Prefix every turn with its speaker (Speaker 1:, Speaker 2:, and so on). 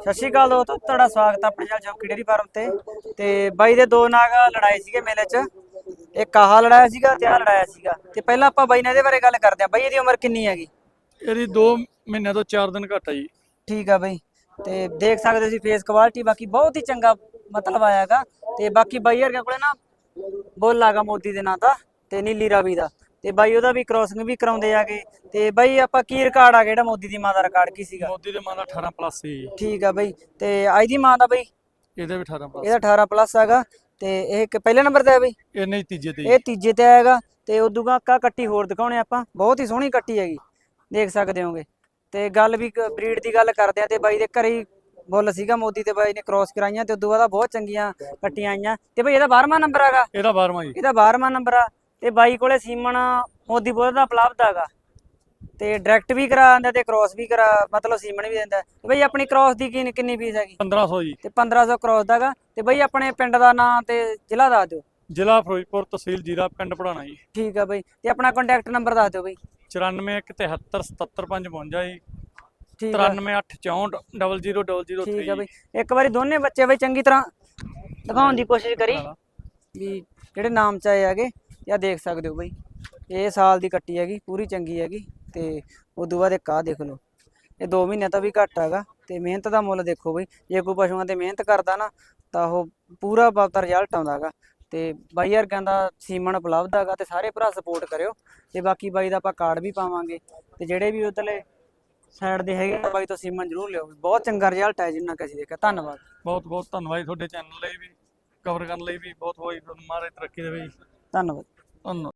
Speaker 1: ਸਤਿ ਸ਼੍ਰੀ ਅਕਾਲ ਦੋਸਤੋ ਤੁਹਾਡਾ ਸਵਾਗਤ ਹੈ ਆਪਣੇ ਚੈਨਲ ਚੌਕੀ ਡੇਰੀ ਫਾਰਮ ਤੇ। ਤੇ ਬਾਈ ਦੇ ਦੋ ਨਾਗ ਲੜਾਏ ਸੀਗੇ ਮੇਲੇ 'ਚ ਇੱਕ ਆਹ ਲੜਾਇਆ ਸੀਗਾ ਤੇ ਆਹ ਲੜਾਇਆ ਸੀਗਾ। ਤੇ ਪਹਿਲਾਂ ਆਪਾਂ ਬਾਈ ਨਾਲ ਇਹਦੇ ਬਾਰੇ ਗੱਲ ਕਰਦੇ ਹਾਂ। ਬਾਈ ਇਹਦੀ ਉਮਰ ਕਿੰਨੀ ਹੈਗੀ?
Speaker 2: ਇਹਦੀ 2 ਮਹੀਨਿਆਂ ਤੋਂ 4 ਦਿਨ ਘੱਟ ਆ ਜੀ।
Speaker 1: ਠੀਕ ਆ ਬਾਈ। ਤੇ ਦੇਖ ਸਕਦੇ ਤੁਸੀਂ ਫੇਸ ਕੁਆਲਿਟੀ ਬਾਕੀ ਬਹੁਤ ਹੀ ਚੰਗਾ ਮਤਲਬ ਆਇਆਗਾ ਤੇ ਬਾਕੀ ਬਾਈ ਵਰਗਿਆਂ ਕੋਲੇ ਨਾ ਬੋਲ ਲਾਗਾ ਮੋਦੀ ਦੇ ਨਾਂ ਦਾ ਤੇ ਨੀਲੀ ਰਾਵੀ ਦਾ। ਤੇ ਬਾਈ ਉਹਦਾ ਵੀ ਕ੍ਰੋਸਿੰਗ ਵੀ ਕਰਾਉਂਦੇ ਆਗੇ ਤੇ ਬਾਈ ਆਪਾਂ ਕੀ ਰਿਕਾਰਡ ਆ ਜਿਹੜਾ ਮੋਦੀ ਦੀ ਮਾਂ ਦਾ ਰਿਕਾਰਡ ਕੀ ਸੀਗਾ?
Speaker 2: ਮੋਦੀ ਦੇ ਮਾਂ ਦਾ 18 ਪਲੱਸ ਸੀ।
Speaker 1: ਠੀਕ ਆ ਬਾਈ। ਤੇ ਅੱਜ ਦੀ ਮਾਂ ਦਾ ਬਾਈ?
Speaker 2: ਇਹਦੇ ਵੀ 18 ਪਲੱਸ
Speaker 1: ਇਹਦਾ 18 ਪਲੱਸ ਹੈਗਾ। ਤੇ ਇਹ ਇੱਕ ਪਹਿਲੇ ਨੰਬਰ ਤੇ ਹੈ ਬਈ?
Speaker 2: ਇਹ ਨਹੀਂ ਤੀਜੇ ਤੇ।
Speaker 1: ਇਹ ਤੀਜੇ ਤੇ ਆਏਗਾ। ਤੇ ਉਦੋਂ ਕਾ ਕੱਟੀ ਹੋਰ ਦਿਖਾਉਣੇ ਆਪਾਂ। ਬਹੁਤ ਹੀ ਸੋਹਣੀ ਕੱਟੀ ਹੈਗੀ। ਦੇਖ ਸਕਦੇ ਹੋਗੇ। ਤੇ ਗੱਲ ਵੀ ਬਰੀਡ ਦੀ ਗੱਲ ਕਰਦੇ ਆ ਤੇ ਬਾਈ ਦੇ ਘਰੇ ਹੀ ਬੁੱਲ ਸੀਗਾ ਮੋਦੀ ਤੇ ਬਾਈ ਨੇ ਕ੍ਰਾਸ ਕਰਾਈਆਂ ਤੇ ਉਦੋਂ ਬਾਅਦ ਬਹੁਤ ਚੰਗੀਆਂ ਕੱਟੀਆਂ ਆਈਆਂ। ਤੇ ਬਾਈ ਇਹਦਾ 12ਵਾਂ ਨੰਬਰ ਹੈਗਾ।
Speaker 2: ਇਹਦਾ 12ਵਾਂ ਜੀ
Speaker 1: ਇਹਦਾ 12ਵਾਂ ਨੰਬਰ ਆ। ਤੇ ਬਾਈ ਕੋਲੇ ਸੀਮਨ ਮੋਦੀ ਬੋਲ ਦਾ ਉਪਲਬਧ ਹੈਗਾ। ਤੇ ਡਾਇਰੈਕਟ ਵੀ ਕਰਾ ਦਿੰਦਾ ਤੇ ਕ੍ਰਾਸ ਵੀ ਕਰਾ ਮਤਲਬ ਸੀਮਨ ਵੀ ਦਿੰਦਾ। ਬਾਈ ਆਪਣੀ ਕ੍ਰਾਸ ਦੀ ਕੀ ਕਿੰਨੀ ਫੀਸ ਹੈਗੀ?
Speaker 2: 1500 ਜੀ।
Speaker 1: ਤੇ 1500 ਕ੍ਰਾਸ ਦਾਗਾ ਤੇ ਬਾਈ ਆਪਣੇ ਪਿੰਡ ਦਾ ਨਾਂ ਤੇ ਜ਼ਿਲ੍ਹਾ ਦੱਸ ਦਿਓ।
Speaker 2: ਜ਼ਿਲ੍ਹਾ ਫਿਰੋਜ਼ਪੁਰ ਤਹਿਸੀਲ ਜੀਰਾ ਪਿੰਡ ਪੜਾਣਾ ਜੀ।
Speaker 1: ਠੀਕ ਆ ਬਾਈ। ਤੇ ਆਪਣਾ ਕੰਟੈਕਟ ਨੰਬਰ ਦੱਸ ਦਿਓ ਬਾਈ।
Speaker 2: 94177755 ਜੀ।
Speaker 1: ਠੀਕ ਆ।
Speaker 2: 9384400003
Speaker 1: ਠੀਕ ਆ ਬਾਈ। ਇੱਕ ਵਾਰੀ ਦੋਨੇ ਬੱਚੇ ਬਾਈ ਚੰਗੀ ਤਰ੍ਹਾਂ ਦਿਖਾਉਣ ਦੀ ਕੋਸ਼ਿਸ਼ ਕਰੀ ਵੀ ਜਿਹੜੇ ਨਾਮ ਚ ਆਏ ਹੈਗੇ। ਇਹ ਦੇਖ ਸਕਦੇ ਹੋ ਬਾਈ ਇਹ ਸਾਲ ਦੀ ਕੱਟੀ ਹੈਗੀ ਪੂਰੀ ਚੰਗੀ ਹੈਗੀ ਤੇ ਉਦੋਂ ਬਾਅਦ ਇੱਕ ਆਹ ਦੇਖ ਲਓ। ਇਹ 2 ਮਹੀਨੇ ਤੋਂ ਵੀ ਘੱਟ ਹੈਗਾ ਤੇ ਮਿਹਨਤ ਦਾ ਮੁੱਲ ਦੇਖੋ ਬਈ ਜੇ ਕੋਈ ਪਸ਼ੂਆਂ ਤੇ ਮਿਹਨਤ ਕਰਦਾ ਨਾ ਤਾਂ ਉਹ ਪੂਰਾ ਬਾਬਾ ਰਿਜ਼ਲਟ ਆਉਂਦਾ ਹੈਗਾ। ਤੇ ਬਾਈ ਵਰਗਿਆਂ ਦਾ ਸੀਮਨ ਉਪਲਬਧ ਹੈਗਾ ਤੇ ਸਾਰੇ ਭਰਾ ਸਪੋਰਟ ਕਰਿਓ। ਤੇ ਬਾਕੀ ਬਾਈ ਦਾ ਆਪਾਂ ਕਾਰਡ ਵੀ ਪਾਵਾਂਗੇ। ਤੇ ਜਿਹੜੇ ਵੀ ਉਧਰਲੇ ਸਾਈਡ ਦੇ ਹੈਗੇ ਆ, ਬਾਈ ਤੋਂ ਸੀਮਨ ਜ਼ਰੂਰ ਲਿਓ। ਬਹੁਤ ਚੰਗਾ ਰਿਜ਼ਲਟ ਹੈ ਜਿੰਨਾ ਕਿ ਅਸੀਂ ਦੇਖਿਆ। ਧੰਨਵਾਦ।
Speaker 2: ਬਹੁਤ ਬਹੁਤ ਧੰਨਵਾਦ ਤੁਹਾਡੇ ਚੈਨਲ ਲਈ ਵੀ ਕਵਰ ਕਰਨ ਲਈ ਵੀ। ਬਹੁਤ ਬਹੁਤ ਮਾਰੇ ਤਰੱਕੀ ਦੇਵੇ ਜੀ
Speaker 1: ਧੰਨਵਾਦ।
Speaker 2: ਧੰਨਵਾਦ